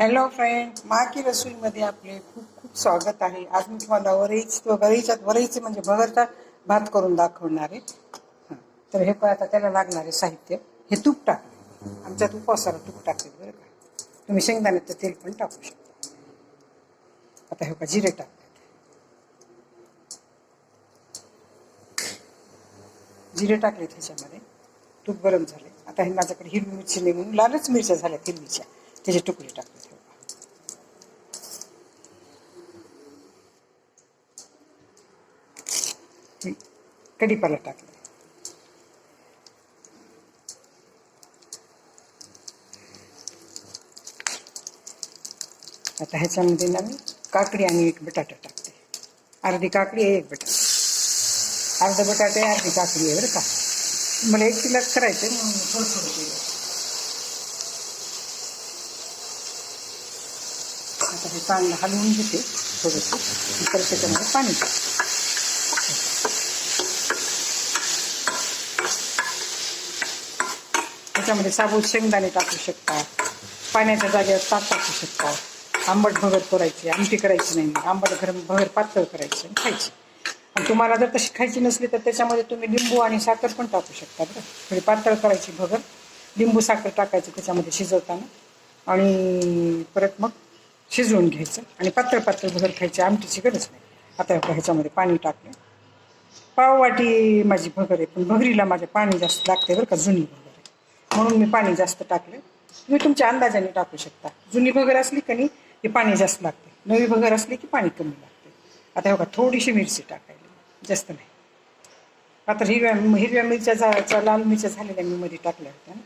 Hello friend माकी रसोईमध्ये आपले खूप खूप स्वागत आहे. आज मी तुम्हाला वरईच वरईच्यात वरईचे म्हणजे भगरचा भात करून दाखवणार आहे. तर हे पण आता त्याला लागणारे साहित्य. हे तूप टाकले. आमच्यात उपवासाला तूप टाकले बरं का? तुम्ही शेंगदाण्याचं तेल पण टाकू शकता. आता हे का जिरे टाकले. जिरे टाकले त्याच्यामध्ये. तूप गरम झाले. आता हे माझ्याकडे हिरवी मिरची नाही म्हणून लालच मिरच्या झाल्या हिरवीच्या. त्याचे तुकडे टाकले. कढीपाला टाकले आता ह्याच्यामध्ये ना मी काकडी आणि एक बटाटा टाकते अर्धी काकडी आहे एक बटाटा। अर्ध बटाटे अर्धी काकडी आहे बरं का मला एक किलोच करायचं। केलं। आता हे चांगलं हलवून घेते थोडंसं. परत त्याच्यामध्ये पाणी टाकते. त्याच्यामध्ये साबूत शेंगदाणे टाकू शकता. पाण्याच्या जागेवर ताक टाकू शकता. आंबट भगर करायची आमटी करायची नाही. आंबट गरम भगर पातळ करायची आणि खायची. आणि तुम्हाला जर तशी खायची नसली तर त्याच्यामध्ये तुम्ही लिंबू आणि साखर पण टाकू शकता बरं. थोडी पातळ करायची भगर. लिंबू साखर टाकायचं त्याच्यामध्ये शिजवताना. आणि परत मग शिजवून घ्यायचं. आणि पातळ पातळ भगर खायची आमटीची गरज नाही. आता ह्याच्यामध्ये पाणी टाकलं. पाववाटी माझी भगर आहे पण भगरीला माझे पाणी जास्त लागते बरं का जुनी भगर. म्हणून मी पाणी जास्त टाकलं. तुम्ही तुमच्या अंदाजाने टाकू शकता. जुनी भगर असली का नाही ते पाणी जास्त लागते. नवी भगर असली की पाणी कमी लागते. आता हे बघा थोडीशी मिरची टाकायला. जास्त नाही. आता हिरव्या हिरव्या मिरच्या जा लाल मिरच्या झालेल्या मी मध्ये टाकल्या होत्या. ना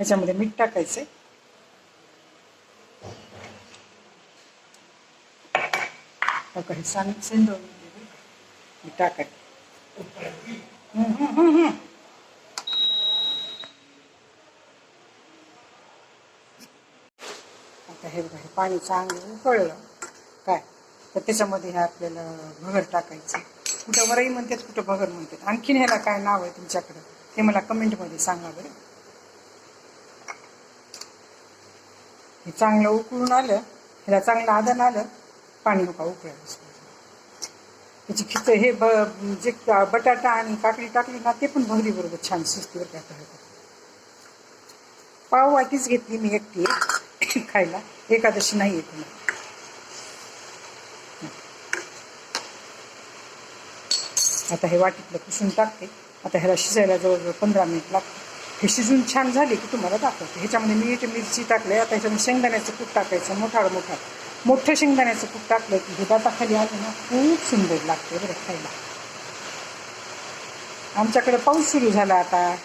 ह्याच्यामध्ये मीठ टाकायचं हे सांग सेंदव मी टाकायचं आता हे बघा हे पाणी चांगलं उकळलं. काय? तर त्याच्यामध्ये हे आपल्याला भगर टाकायचं. कुठं वरही म्हणतात कुठं भगर म्हणतात. आणखीन ह्याला काय नाव आहे तुमच्याकडं? ते मला कमेंटमध्ये सांगा बरं. हे चांगलं उकळून आलं ह्याला चांगलं आदन आलं पाणी नका उकळायला त्याची खिच हे ब जे बटाटा आणि काकडी टाकली ना ते पण भगरी बरोबर छान शिजते बरं पाव वाटीच घेतली मी एकटी. खायला. एकादशी नाही येत मला आता हे वाटीतलं पुसून टाकते. आता ह्याला शिजायला जवळजवळ पंधरा मिनिट लागते हे शिजून छान झाले की तुम्हाला दाखवते. ह्याच्यामध्ये मीठ मिरची टाकले आता ह्याच्यामध्ये शेंगदाण्याचं कूट टाकायचं मोठाड मोठा. मोठं शेंगदाण्याचं कूट टाकलं की हे दाताखाली आलं ना खूप सुंदर लागते बरं खायला. आमच्याकडे पाऊस सुरू झाला आता.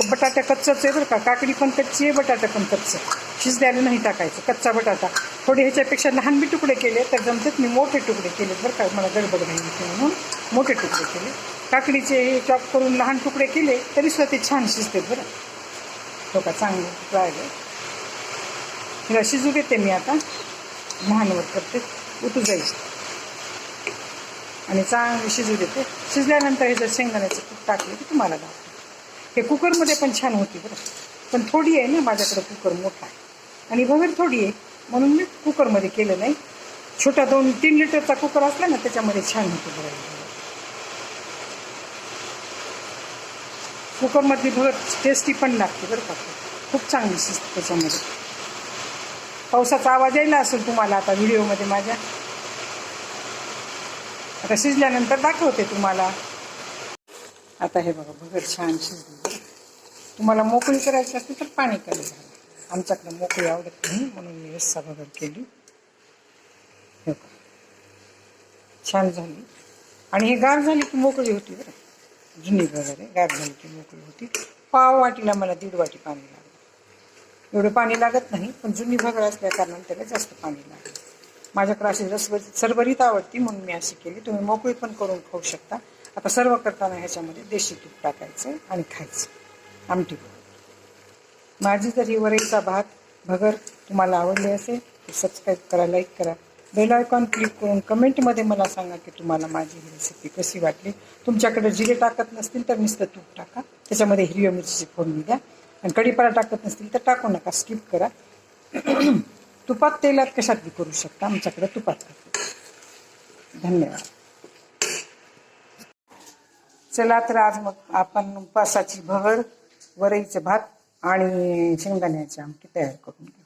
बटाटा कच्चाच आहे बरं का. काकडी पण कच्ची आहे बटाटा पण कच्चं शिजल्याला नाही टाकायचं कच्चा बटाटा. थोडे ह्याच्यापेक्षा लहान बी तुकडे केले तर जमतात मी मोठे तुकडे केले बरं का. मला गडबड नाही होती म्हणून मोठे तुकडे केले. काकडीचे हे चॉप करून लहान तुकडे केले तरी सुद्धा ते छान शिजते बरं. हो का चांगलं राहिलं हिला शिजू देते मी आता. लहानवर करते. उतू जायचं आणि चांगली शिजू देते. शिजल्यानंतर ह्याच्या शेंगदाण्याचं टाकले की तुम्हाला दाखवते. हे कुकरमध्ये पण छान होती बरं. पण थोडी आहे ना माझ्याकडे कुकर मोठा आहे. आणि भगर थोडी आहे. म्हणून मी कुकरमध्ये केलं नाही. छोटा दोन तीन लिटरचा कुकर असला ना त्याच्यामध्ये छान होतो बरं. कुकरमधली भगर टेस्टी पण लागते बरं का. खूप चांगली शिजते त्याच्यामध्ये. पावसाचा आवाज यायला असेल तुम्हाला आता व्हिडिओमध्ये माझ्या. आता शिजल्यानंतर दाखवते तुम्हाला. आता हे बघा भगर छान शिजली. तुम्हाला मोकळी करायची असते तर पाणी कमी झालं आमच्याकडे मोकळी आवडत नाही म्हणून मी रस्सा भगर केली. हे छान झाली. आणि हे गार झाली की मोकळी होती बरं. जुनी भगर आहे गार झाली की मोकळी होती. पाव वाटीला मला दीड वाटी पाणी लागलं. एवढं पाणी लागत नाही पण जुनी भगर असल्या कारणाने त्याला जास्त पाणी लागलं. माझ्याकडे अशी रस सरभरीत आवडती म्हणून मी अशी केली. तुम्ही मोकळी पण करून खाऊ शकता. आता सर्व करताना ह्याच्यामध्ये देशी तूप टाकायचं आणि खायचं. आमटी. माझी जर ही वरईचा भात भगर तुम्हाला आवडले असेल तर सबस्क्राईब करा लाईक करा. बेल आयकॉन क्लिक करून कमेंटमध्ये मला सांगा की तुम्हाला माझी ही रेसिपी कशी वाटली. तुमच्याकडे जिरे टाकत नसतील तर नुसतं तूप टाका. त्याच्यामध्ये हिरव्या मिरचीची फोडणी द्या. आणि कढीपाला टाकत नसतील तर टाकू नका स्किप करा. तुपात तेलात कशात करू शकता. आमच्याकडे तुपात करतो. धन्यवाद. चला तर आज मग आपण उपासाची भगर वरईचे भात आणि शेंगदाण्याची आमटी तयार करून घेऊ.